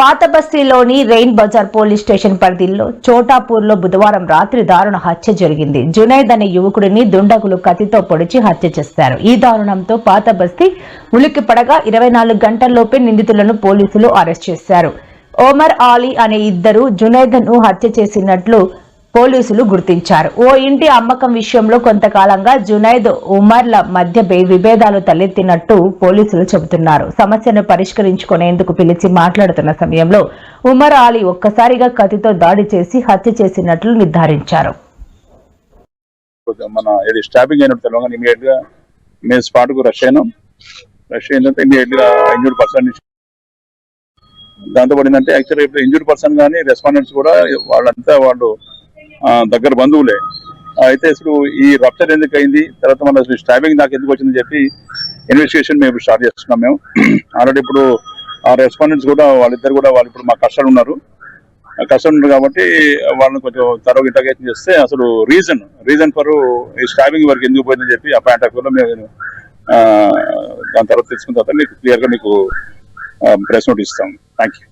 పాత బస్తీలోని Rein Bazar police station పరిధిలో చోటాపూర్లో బుధవారం రాత్రి దారుణ హత్య జరిగింది. జునైద్ అనే యువకుడిని దుండగులు కత్తితో పొడిచి హత్య చేశారు. ఈ దారుణంతో పాత బస్తీ ఉలిక్కి పడగా ఇరవై నాలుగు గంటల్లోపే నిందితులను పోలీసులు అరెస్ట్ చేశారు. ఓమర్ ఆలీ అనే ఇద్దరు జునైద్ను హత్య చేసినట్లు పోలీసులు గుర్తించారు. ఓ ఇంటి అమ్మకం విషయంలో కొంతకాలంగా జునైద్ ఉమర్ల మధ్య విభేదాలు తలెత్తినట్టు పోలీసులు చెబుతున్నారు. సమస్యను పరిష్కరించుకునేందుకు పిలిచి మాట్లాడుతున్న సమయంలో ఉమర్ అలీ ఒక్కసారిగా కత్తితో దాడి చేసి హత్య చేసినట్లు నిర్ధారించారు. మన ఇది స్టాపింగ్ అయినట్టు ఇమీడియట్గా మేము స్పాట్కు రష్ అయినాం. రష్ ఇమీడియట్గా ఇంజూర్డ్ పర్సన్ దాంతో పాటు ఏంటంటే యాక్చువల్గా ఇప్పుడు ఇంజూర్డ్ పర్సన్ కానీ రెస్పాండెంట్స్ కూడా వాళ్ళంతా వాళ్ళు దగ్గర బంధువులే. అయితే అసలు ఈ రప్చర్ ఎందుకు అయింది? తర్వాత మన అసలు స్టాబింగ్ నాకు ఎందుకు వచ్చిందని చెప్పి ఇన్వెస్టిగేషన్ మేము స్టార్ట్ చేస్తున్నాం మేము. ఆల్రెడీ ఇప్పుడు ఆ రెస్పాండెంట్స్ కూడా వాళ్ళిద్దరు కూడా వాళ్ళు ఇప్పుడు మా కష్టాలు ఉన్నారు. కష్టం ఉంది కాబట్టి వాళ్ళని కొంచెం తరవ ఇంటర్గేషన్ చేస్తే అసలు రీజన్ రీజన్ ఫర్ ఈ స్టాబింగ్ వరకు ఎందుకు పోయిందని చెప్పి ఆ పాయింట్ ఆఫ్ వ్యూలో మేము దాని తర్వాత తెలుసుకున్న తర్వాత మీకు క్లియర్గా మీకు ప్రెస్ నోట్ ఇస్తాం. Thank you